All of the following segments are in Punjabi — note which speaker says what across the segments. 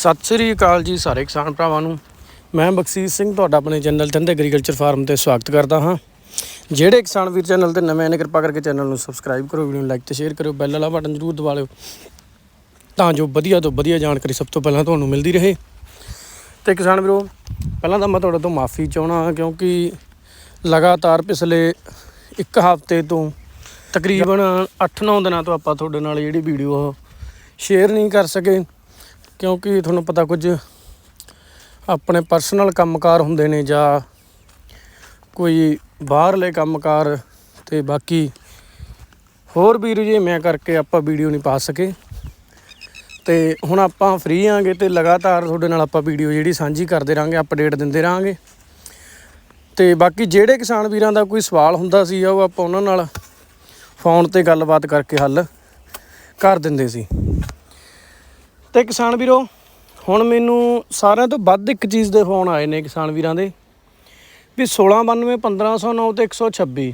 Speaker 1: ਸਤਿ ਸ੍ਰੀ ਅਕਾਲ ਜੀ ਸਾਰੇ ਕਿਸਾਨ ਭਰਾਵਾਂ ਨੂੰ। ਮੈਂ ਬਖਸ਼ੀਸ਼ ਸਿੰਘ ਤੁਹਾਡਾ ਆਪਣੇ ਚੈਨਲ ਤੰਦੇ ਐਗਰੀਕਲਚਰ ਫਾਰਮ ਤੇ ਸਵਾਗਤ ਕਰਦਾ ਹਾਂ। ਜਿਹੜੇ ਕਿਸਾਨ ਵੀਰ ਚੈਨਲ ਤੇ ਨਵੇਂ ਨੇ, ਕਿਰਪਾ ਕਰਕੇ ਚੈਨਲ ਨੂੰ ਸਬਸਕ੍ਰਾਈਬ ਕਰੋ, ਵੀਡੀਓ ਨੂੰ ਲਾਈਕ ਤੇ ਸ਼ੇਅਰ ਕਰਿਓ ਬੈਲ ਵਾਲਾ ਬਟਨ ਜ਼ਰੂਰ ਦਬਾ ਲਿਓ ਤਾਂ ਜੋ ਵਧੀਆ ਤੋਂ ਵਧੀਆ ਜਾਣਕਾਰੀ ਸਭ ਤੋਂ ਪਹਿਲਾਂ ਤੁਹਾਨੂੰ ਮਿਲਦੀ ਰਹੇ। ਤੇ ਕਿਸਾਨ ਵੀਰੋ, ਪਹਿਲਾਂ ਤਾਂ ਮੈਂ ਤੁਹਾਡੇ ਤੋਂ ਮਾਫੀ ਚਾਹਣਾ ਕਿਉਂਕਿ ਲਗਾਤਾਰ ਪਿਛਲੇ ਇੱਕ ਹਫ਼ਤੇ ਤੋਂ ਤਕਰੀਬਨ 8-9 ਦਿਨਾਂ ਤੋਂ ਆਪਾਂ ਤੁਹਾਡੇ ਨਾਲ ਜਿਹੜੀ ਵੀਡੀਓ ਸ਼ੇਅਰ ਨਹੀਂ ਕਰ ਸਕੇ। ਕਿਉਂਕਿ ਤੁਹਾਨੂੰ ਪਤਾ ਕੁਝ ਆਪਣੇ ਪਰਸਨਲ ਕੰਮਕਾਰ ਹੁੰਦੇ ਨੇ ਜਾਂ ਕੋਈ ਬਾਹਰਲੇ ਕੰਮਕਾਰ ਤੇ ਬਾਕੀ ਹੋਰ ਵੀ ਰੁਝੇਵਿਆਂ ਕਰਕੇ ਆਪਾਂ ਵੀਡੀਓ ਨਹੀਂ ਪਾ ਸਕੇ। ਤੇ ਹੁਣ ਆਪਾਂ ਫ੍ਰੀ ਆਂਗੇ ਤੇ ਲਗਾਤਾਰ ਤੁਹਾਡੇ ਨਾਲ ਆਪਾਂ ਵੀਡੀਓ ਜਿਹੜੀ ਸਾਂਝੀ ਕਰਦੇ ਰਾਂਗੇ ਅਪਡੇਟ ਦਿੰਦੇ ਰਾਂਗੇ। ਤੇ ਬਾਕੀ ਜਿਹੜੇ ਕਿਸਾਨ ਵੀਰਾਂ ਦਾ ਕੋਈ ਸਵਾਲ ਹੁੰਦਾ ਸੀ, ਉਹ ਆਪਾਂ ਉਹਨਾਂ ਨਾਲ ਫੋਨ ਤੇ ਗੱਲਬਾਤ ਕਰਕੇ ਹੱਲ ਕਰ ਦਿੰਦੇ ਸੀ। ਤੇ ਕਿਸਾਨ ਵੀਰੋ, ਹੁਣ ਮੈਨੂੰ ਸਾਰਿਆਂ ਤੋਂ ਵੱਧ ਇੱਕ ਚੀਜ਼ ਦੇ ਫੋਨ ਆਏ ਨੇ ਕਿਸਾਨ ਵੀਰਾਂ ਦੇ, ਵੀ 1692 1509 ਤੇ 126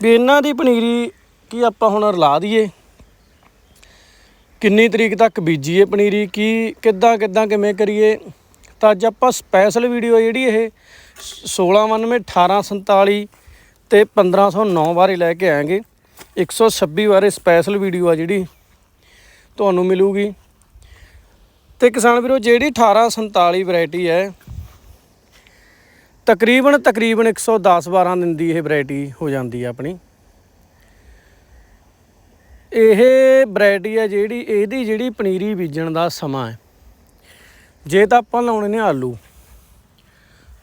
Speaker 1: ਵੀ ਇਹਨਾਂ ਦੀ ਪਨੀਰੀ ਕੀ ਆਪਾਂ ਹੁਣ ਰਲਾ ਦਈਏ? ਕਿੰਨੀ ਤਰੀਕ ਤੱਕ ਬੀਜੀਏ ਪਨੀਰੀ? ਕੀ, ਕਿੱਦਾਂ ਕਿੱਦਾਂ, ਕਿਵੇਂ ਕਰੀਏ? ਤਾਂ ਅੱਜ ਆਪਾਂ ਸਪੈਸ਼ਲ ਵੀਡੀਓ ਜਿਹੜੀ ਇਹ 1692 1847 ਤੇ 1509 ਬਾਰੇ ਲੈ ਕੇ ਆਏਗੇ। 126 ਬਾਰੇ ਸਪੈਸ਼ਲ ਵੀਡੀਓ ਆ ਜਿਹੜੀ, ਤੁਹਾਨੂੰ ਮਿਲੂਗੀ। ਤੇ ਕਿਸਾਨ ਵੀਰੋ, ਜਿਹੜੀ 1847 ਵੈਰਾਈਟੀ ਹੈ, ਤਕਰੀਬਨ ਤਕਰੀਬਨ 110 12 ਦਿਨ ਦੀ ਇਹ ਵੈਰਾਈਟੀ ਹੋ ਜਾਂਦੀ ਹੈ ਆਪਣੀ। ਇਹ ਵੈਰਾਈਟੀ ਹੈ ਜਿਹੜੀ, ਇਹਦੀ ਜਿਹੜੀ ਪਨੀਰੀ ਬੀਜਣ ਦਾ ਸਮਾਂ ਹੈ। ਜੇ ਤਾਂ ਆਪਾਂ ਲਾਉਣੇ ਨੇ ਆਲੂ,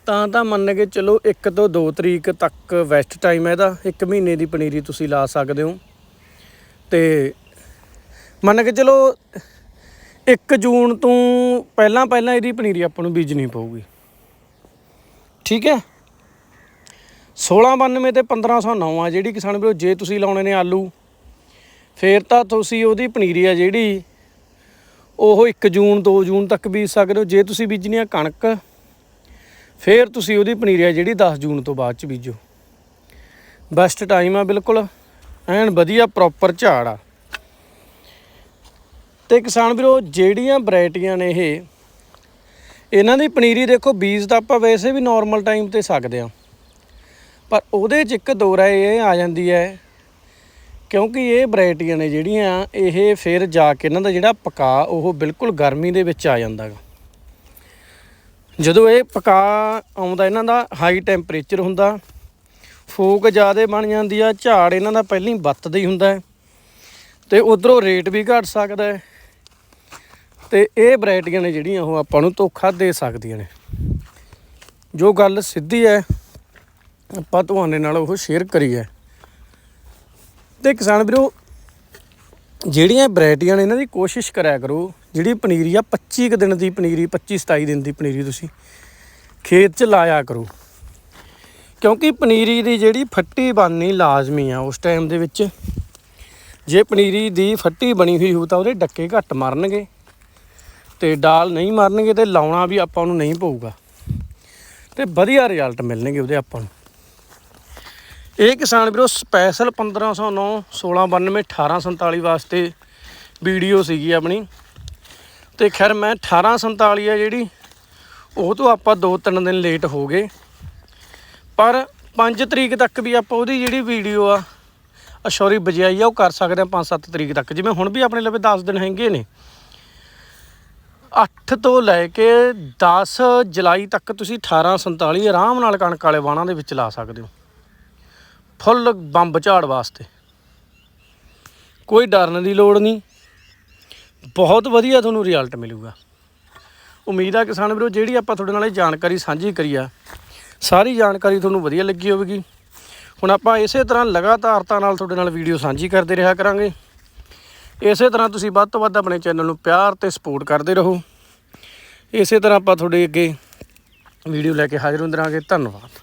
Speaker 1: ਤਾਂ ਤਾਂ ਮੰਨ ਕੇ ਚਲੋ 1 ਤੋਂ 2 ਤਰੀਕ ਤੱਕ ਵੈਸਟ ਟਾਈਮ ਹੈ ਇਹਦਾ 1 ਮਹੀਨੇ ਦੀ ਪਨੀਰੀ ਤੁਸੀਂ ਲਾ ਸਕਦੇ ਹੋ। ਤੇ ਮੰਨ ਕੇ ਚਲੋ 1 ਜੂਨ ਤੋਂ ਪਹਿਲਾਂ ਪਹਿਲਾਂ ਇਹਦੀ ਪਨੀਰੀ ਆਪਾਂ ਨੂੰ ਬੀਜਣੀ ਪਊਗੀ। ਠੀਕ ਹੈ? 1692 ਤੇ 1509 ਆ ਜਿਹੜੀ ਕਿਸਾਨ ਵੀਰੋ, ਜੇ ਤੁਸੀਂ ਲਾਉਣੇ ਨੇ ਆਲੂ, ਫੇਰ ਤਾਂ ਤੁਸੀਂ ਉਹਦੀ ਪਨੀਰੀ ਆ ਜਿਹੜੀ ਉਹ 1 ਜੂਨ 2 ਜੂਨ ਤੱਕ ਬੀਜ ਸਕਦੇ ਹੋ। ਜੇ ਤੁਸੀਂ ਬੀਜਣੀ ਆ ਕਣਕ, ਫੇਰ ਤੁਸੀਂ ਉਹਦੀ ਪਨੀਰੀ ਆ ਜਿਹੜੀ 10 ਜੂਨ ਤੋਂ ਬਾਅਦ ਚ ਬੀਜੋ। ਬੈਸਟ ਟਾਈਮ ਆ ਬਿਲਕੁਲ। ਐਨ ਵਧੀਆ ਪ੍ਰੋਪਰ ਝਾੜ ਆ। ਤੇ ਕਿਸਾਨ ਵੀਰੋ, ਜਿਹੜੀਆਂ ਵੈਰਾਈਟੀਆਂ ਨੇ ਇਹ, ਇਹਨਾਂ ਦੀ ਪਨੀਰੀ ਦੇਖੋ, ਬੀਜ ਤਾਂ ਆਪਾਂ ਵੈਸੇ ਵੀ ਨਾਰਮਲ ਟਾਈਮ ਤੇ ਸਕਦੇ ਆ ਪਰ ਉਹਦੇ 'ਚ ਇੱਕ ਦੋ ਰਾਏ ਇਹ ਆ ਜਾਂਦੀ ਹੈ, ਕਿਉਂਕਿ ਇਹ ਵੈਰਾਈਟੀਆਂ ਨੇ ਜਿਹੜੀਆਂ, ਇਹ ਫਿਰ ਜਾ ਕੇ ਇਹਨਾਂ ਦਾ ਜਿਹੜਾ ਪਕਾ, ਉਹ ਬਿਲਕੁਲ ਗਰਮੀ ਦੇ ਵਿੱਚ ਆ ਜਾਂਦਾ ਗਾ। ਜਦੋਂ ਇਹ ਪਕਾ ਆਉਂਦਾ, ਇਹਨਾਂ ਦਾ ਹਾਈ ਟੈਂਪਰੇਚਰ ਹੁੰਦਾ, ਫੂਕ ਜ਼ਿਆਦਾ ਬਣ ਜਾਂਦੀ ਆ, ਝਾੜ ਇਹਨਾਂ ਦਾ ਪਹਿਲਾਂ ਹੀ ਵੱਤਦਾ ਹੀ ਹੁੰਦਾ ਹੈ, ਤੇ ਉਧਰੋਂ ਰੇਟ ਵੀ ਘਟ ਸਕਦਾ ਹੈ। ਤੇ ਇਹ ਵੈਰਾਈਟੀਆਂ ਨੇ ਜਿਹੜੀਆਂ ਉਹ ਆਪਾਂ ਨੂੰ ਧੋਖਾ ਦੇ ਸਕਦੀਆਂ ਨੇ। ਜੋ ਗੱਲ ਸਿੱਧੀ ਹੈ, ਆਪਾਂ ਤੁਹਾਡੇ ਨਾਲ ਉਹ ਸ਼ੇਅਰ ਕਰੀ ਹੈ। ਤੇ ਕਿਸਾਨ ਵੀਰੋ, ਜਿਹੜੀਆਂ ਵੈਰਾਈਟੀਆਂ ਨੇ ਇਹਨਾਂ ਦੀ ਕੋਸ਼ਿਸ਼ ਕਰਿਆ ਕਰੋ, ਜਿਹੜੀ ਪਨੀਰੀ ਆ 25 ਕੁ ਦਿਨ ਦੀ ਪਨੀਰੀ 25 27 ਦਿਨ ਦੀ ਪਨੀਰੀ ਤੁਸੀਂ ਖੇਤ 'ਚ ਲਾਇਆ ਕਰੋ। ਕਿਉਂਕਿ ਪਨੀਰੀ ਦੀ ਜਿਹੜੀ ਫੱਟੀ ਬਣਨੀ ਲਾਜ਼ਮੀ ਆ ਉਸ ਟਾਈਮ ਦੇ ਵਿੱਚ, ਜੇ ਪਨੀਰੀ ਦੀ ਫੱਟੀ ਬਣੀ ਹੋਈ ਹੋ ਤਾਂ ਉਹਦੇ ਡੱਕੇ ਘੱਟ ਮਰਨਗੇ। ਤੇ ਡਾਲ ਨਹੀਂ ਮਰਨਗੇ ਤੇ ਲਾਉਣਾ ਵੀ ਆਪਾਂ ਨੂੰ ਨਹੀਂ ਪਊਗਾ। ਤੇ ਵਧੀਆ ਰਿਜ਼ਲਟ ਮਿਲਣਗੇ ਉਹਦੇ ਆਪਾਂ ਨੂੰ। ਇਹ ਕਿਸਾਨ ਵੀਰੋ ਸਪੈਸ਼ਲ 1509 1692 1847 ਵਾਸਤੇ ਵੀਡੀਓ ਸੀਗੀ ਆਪਣੀ। ਤੇ ਖੈਰ ਮੈਂ 1847 ਆ ਜਿਹੜੀ, ਉਹ ਤੋਂ ਆਪਾਂ 2-3 ਦਿਨ ਲੇਟ ਹੋ ਗਏ। ਪਰ 5 ਤਰੀਕ ਤੱਕ ਵੀ ਆਪਾਂ ਉਹਦੀ ਜਿਹੜੀ ਵੀਡੀਓ ਆ ਅਸ਼ੋਰੀ ਬਜਾਈ ਆ, ਉਹ ਕਰ ਸਕਦੇ ਆ 5-7 ਤਰੀਕ ਤੱਕ। ਜਿਵੇਂ ਹੁਣ ਵੀ ਆਪਣੇ ਲਵੇ 10 ਦਿਨ ਹੈਗੇ ਨੇ। 8 ਤੋਂ ਲੈ ਕੇ 10 ਜੁਲਾਈ ਤੱਕ ਤੁਸੀਂ 1847 ਆਰਾਮ ਨਾਲ ਕਣਕ ਵਾਲੇ ਵਾਣਾ ਦੇ ਵਿੱਚ ਲਾ ਸਕਦੇ ਹੋ। ਫੁੱਲ ਬੰਬ ਝਾੜ ਵਾਸਤੇ। ਕੋਈ ਡਰਨ ਦੀ ਲੋੜ ਨਹੀਂ। ਬਹੁਤ ਵਧੀਆ ਤੁਹਾਨੂੰ ਰਿਜ਼ਲਟ ਮਿਲੂਗਾ। ਉਮੀਦ ਆ ਕਿਸਾਨ ਵੀਰੋ, ਜਿਹੜੀ ਆਪਾਂ ਤੁਹਾਡੇ ਨਾਲ ਇਹ ਜਾਣਕਾਰੀ ਸਾਂਝੀ ਕਰੀ ਆ, ਸਾਰੀ ਜਾਣਕਾਰੀ ਤੁਹਾਨੂੰ ਵਧੀਆ ਲੱਗੀ ਹੋਵੇਗੀ। ਹੁਣ ਆਪਾਂ ਇਸੇ ਤਰ੍ਹਾਂ ਲਗਾਤਾਰਤਾ ਨਾਲ ਤੁਹਾਡੇ ਨਾਲ ਵੀਡੀਓ ਸਾਂਝੀ ਕਰਦੇ ਰਿਹਾ ਕਰਾਂਗੇ। ਇਸੇ ਤਰ੍ਹਾਂ ਤੁਸੀਂ ਵੱਧ ਤੋਂ ਵੱਧ ਆਪਣੇ ਚੈਨਲ ਨੂੰ ਪਿਆਰ ਤੇ ਸਪੋਰਟ ਕਰਦੇ ਰਹੋ। ਇਸੇ ਤਰ੍ਹਾਂ ਆਪਾਂ ਤੁਹਾਡੇ ਅੱਗੇ ਵੀਡੀਓ ਲੈ ਕੇ ਹਾਜ਼ਰ ਹੁੰਦੇ ਰਹਾਂਗੇ। ਧੰਨਵਾਦ।